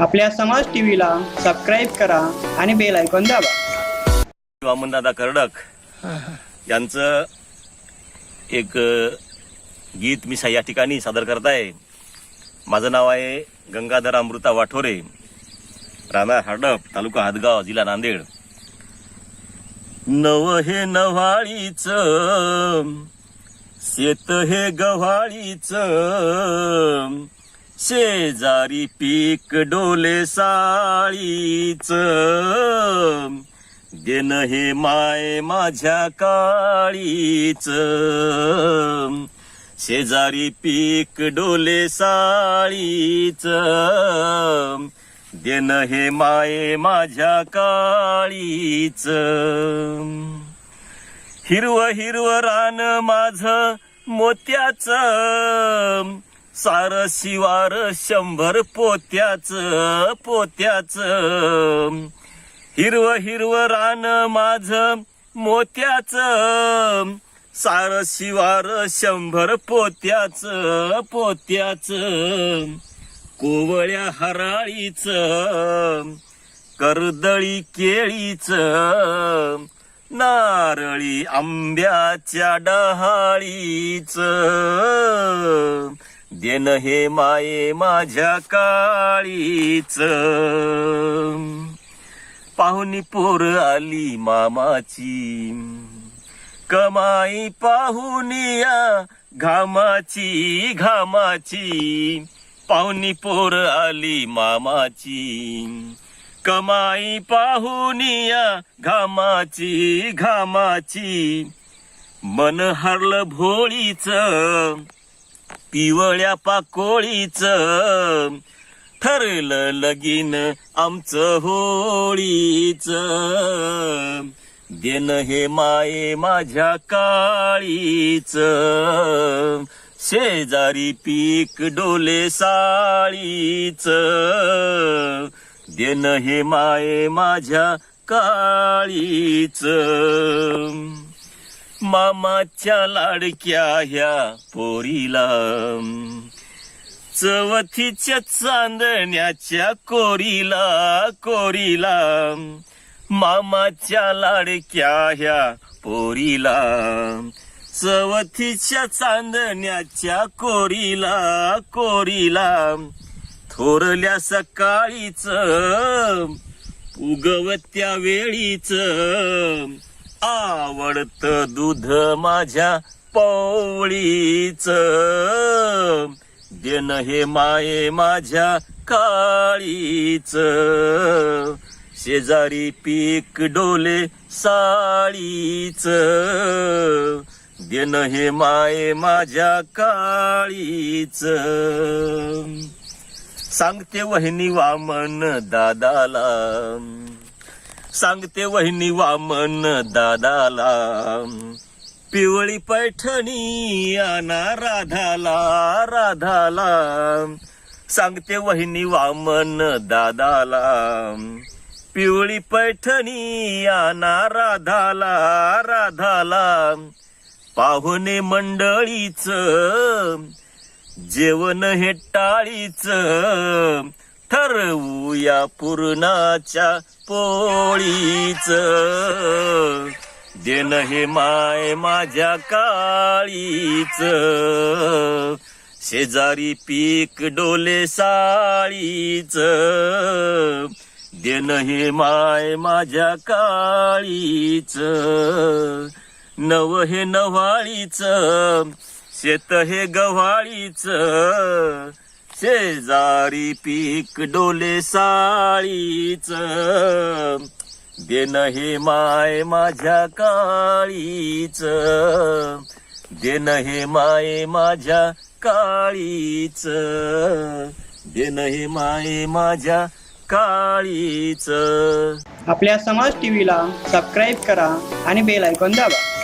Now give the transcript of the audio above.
आपल्या समाज टीव्हीला सबस्क्राईब करा आणि बेल ऐकून दाबा. वामनदादा कर्डक यांचं एक गीत मी या ठिकाणी सादर करत आहे. माझं नाव आहे गंगाधर अमृता वाठोरे. राणा हडप तालुका हादगाव जिल्हा नांदेड. नव हे नव्हाळीच शेत हे गव्हाळीच शेजारी पीक डोले साळीच. देन हे माय माझ्या काळीच. शेजारी पीक डोले साळीच. देन हे माय माझ्या काळीच. हिरव हिरव रान माझ मोत्याचं. सार शिवार शंभर पोत्याच पोत्याच. हिरव हिरव रान माझ मोत्याच. सार शिवार शंभर पोत्याच पोत्याच. कोवळ्या हराळीच कर्दळी केळीच. नारळी आंब्याच्या डहाळीच. देन हे माये माझ्या काळीच. पाहुणी पोर आली मामाची. कमाई पाहुनिया घामाची घामाची. पाहुणी पोर आली मामाची. कमाई पाहुनिया घामाची घामाची. मन हरलं भोळीच. पिवळ्या पाकोळीच ठरलं लगीन आमचं होळीच. देन हे माये माझ्या काळीच. शेजारी पीक डोले साळीच. देन हे माये माझ्या काळीच. मामाच्या लाडक्या ह्या पोरीला. चवथीच्या चांदण्याच्या कोरीला कोरीला. मामाच्या लाडक्या ह्या पोरीला. चवथीच्या चांदण्याच्या कोरीला कोरीला. थोरल्या सकाळीच उगवत्या वेळीच. आवडत दूध माझ्या पवळीच. देन हे माये माझ्या काळीच. शेजारी पीक डोले साळीच. देन हे माये माझ्या काळीच. सांगते वहिनी वामन दादाला सांगते वहिनी वामन दादाला पिवळी पैठणी आना राधाला राधाला. सांगते वहिनी वामन दादाला पिवळी पैठणी आना राधाला राधाला. पाहुणे मंडळीच जेवण हे टाळीच. ठरवूया पूर्णाच्या पोळीच. देन हे माय माझ्या काळीच. शेजारी पीक डोले साळीच. देन हे माय माझ्या काळीच. नव हे नव्हाळीच शेत हे गव्हाळीच. शेजारी पीक डोले साळीच. देन हे माय माझ्या काळीच. देन हे माय माझ्या काळीच. देन हे माय माझ्या काळीच. आपल्या समाज टीव्हीला सबस्क्राईब करा आणि बेल ऐकून दाबा.